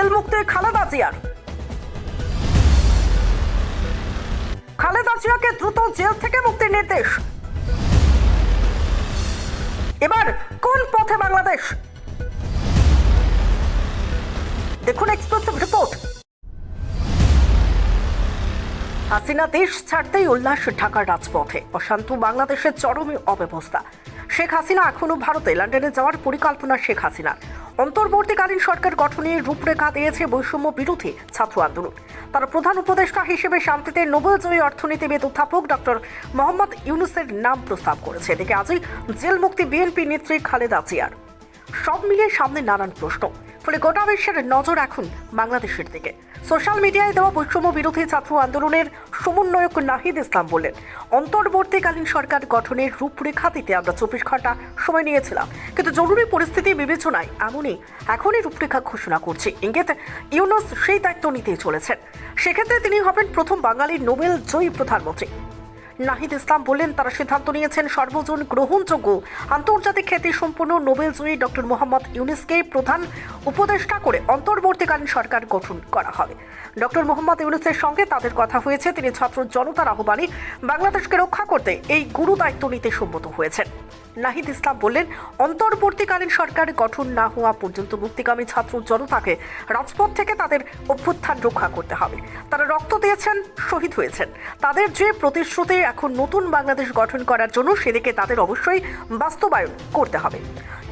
Jail মুক্তি খালেদা জিয়ার। খালেদা জিয়াকে দ্রুত জেল থেকে মুক্তির নির্দেশ। এবার কোন পথে বাংলাদেশ? দেখুন এক্সক্লুসিভ রিপোর্ট হাসিনা দেশ ছাড়তেই উল্লাস ঢাকার রাজপথে। অশান্ত বাংলাদেশের চরমে অব্যবস্থা। শেখ হাসিনা এখনও ভারতে, লন্ডনে যাওয়ার পরিকল্পনা শেখ হাসিনার। অন্তর্বর্তীকালীন সরকার গঠনের রূপরেখা দিয়েছে বৈষম্য বিরোধী ছাত্র আন্দোলন। তার প্রধান উপদেষ্টা হিসেবে শান্তিতে নোবেলজয়ী অর্থনীতিবিদ অধ্যাপক ডক্টর মোহাম্মদ ইউনুসের নাম প্রস্তাব করেছে। এদিকে আজই জেল মুক্তি বিএনপি নেত্রী খালেদা জিয়ার। সব মিলিয়ে সামনে নানান প্রশ্ন। ফলে গোটা বিশ্বের নজর এখন বাংলাদেশের দিকে। সোশ্যাল মিডিয়ায় দেওয়া বৈষম্য বিরোধী ছাত্র আন্দোলনের সমন্বয়ক নাহিদ ইসলাম বললেন, অন্তর্বর্তীকালীন সরকার গঠনের রূপরেখা দিতে আমরা চব্বিশ ঘণ্টা সময় নিয়েছিলাম। কিন্তু জরুরি পরিস্থিতি বিবেচনায় এমনই এখনই রূপরেখা ঘোষণা করছি। ইঙ্গিত, ইউনুস সেই দায়িত্ব নিতেই চলেছেন। সেক্ষেত্রে তিনি হবেন প্রথম বাঙালির নোবেল জয়ী প্রধানমন্ত্রী। নাহিদ ইসলাম বললেন তারা সিদ্ধান্ত নিয়েছেন সর্বজন গ্রহণযোগ্য। আন্তর্জাতিক খ্যাতি সম্পন্ন নোবেলজয়ী ডক্টর মোহাম্মদ ইউনুসকে প্রধান উপদেষ্টা করে অন্তর্বর্তীকালীন সরকার গঠন করা হবে। ডক্টর মোহাম্মদ ইউনুসের সঙ্গে তাদের কথা হয়েছে, তিনি ছাত্র জনতার আহ্বানে বাংলাদেশকে রক্ষা করতে এই গুরু দায়িত্ব নিতে সম্মত হয়েছেন। নাহিদ ইসলাম বললেন, অন্তর্বর্তীকালীন সরকার গঠন না হওয়া পর্যন্ত মুক্তিকামী ছাত্র জনতাকে রাজপথ থেকে তাদের অভ্যুত্থান রক্ষা করতে হবে। তারা রক্ত দিয়েছেন, শহীদ হয়েছেন। তাদের যে প্রতিশ্রুতি এখন নতুন বাংলাদেশ গঠন করার জন্য সেদিকে তাদের অবশ্যই বাস্তবায়ন করতে হবে।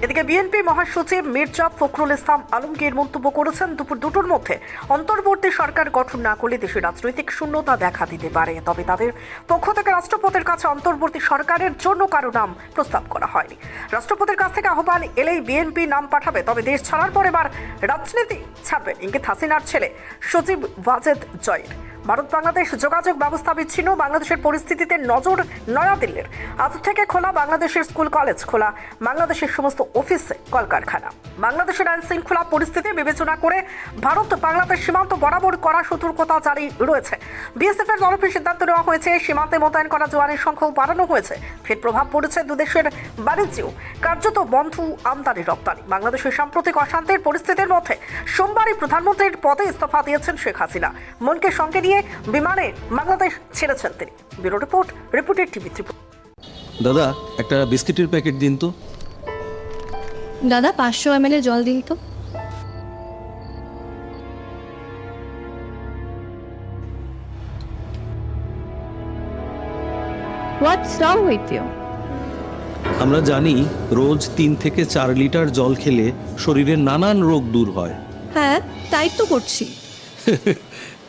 এদিকে বিএনপি মহাসচিব মির্জা ফখরুল ইসলাম আলমগীর মন্তব্য করেছেন, দুপুর দুটোর মধ্যে অন্তর্বর্তী সরকার গঠন না করলে দেশের রাজনৈতিক শূন্যতা দেখা দিতে পারে। তবে তাদের পক্ষ থেকে রাষ্ট্রপতির কাছে অন্তর্বর্তী সরকারের জন্য কারও নাম প্রস্তাব করা হয়নি। রাষ্ট্রপতির কাছ থেকে আহ্বান এলেই বিএনপি নাম পাঠাবে, তবে দেশ ছাড়ার পর এবার রাজনীতি ছাড়বে। ইঙ্গিত হাসিনার ছেলে সচিব ওয়াজেদ জয়ের। ভারত বাংলাদেশ যোগাযোগ ব্যবস্থা বিচ্ছিন্ন, বাংলাদেশের পরিস্থিতিতে নজর নয়াদিল্লির। আজ থেকে খোলা বাংলাদেশের স্কুল কলেজ, খোলা বাংলাদেশের সমস্ত অফিসে, কলকারখানা। বাংলাদেশের আইন শৃঙ্খলা পরিস্থিতি বিবেচনা করে ভারত বাংলাদেশ সীমান্ত বরাবর করা সতর্কতা জারি রয়েছে। বিএসএফ এর তরফে সিদ্ধান্ত নেওয়া হয়েছে, সীমান্তে মোতায়েন করা জওয়ানের সংখ্যাও বাড়ানো হয়েছে। ফের প্রভাব পড়েছে দুদেশের বাণিজ্যেও। কার্যত বন্ধ আমদানি রপ্তানি। বাংলাদেশের সাম্প্রতিক অশান্তির পরিস্থিতির মধ্যে সোমবারই প্রধানমন্ত্রীর পদে ইস্তফা দিয়েছেন শেখ হাসিনা। মনকে সঙ্গে নিয়ে বিমানে বাংলাদেশ ছেড়েছেন তিনি। Bureau report reported TV Tripura. দাদা একটা বিস্কিটের প্যাকেট দিন তো। দাদা পাঁচশো এম জল দিন তো। হোয়াটস রং উইথ ইউ আমরা জানি রোজ তিন থেকে চার লিটার জল খেলে শরীরের নানান রোগ দূর হয়। হ্যাঁ তাই তো করছি।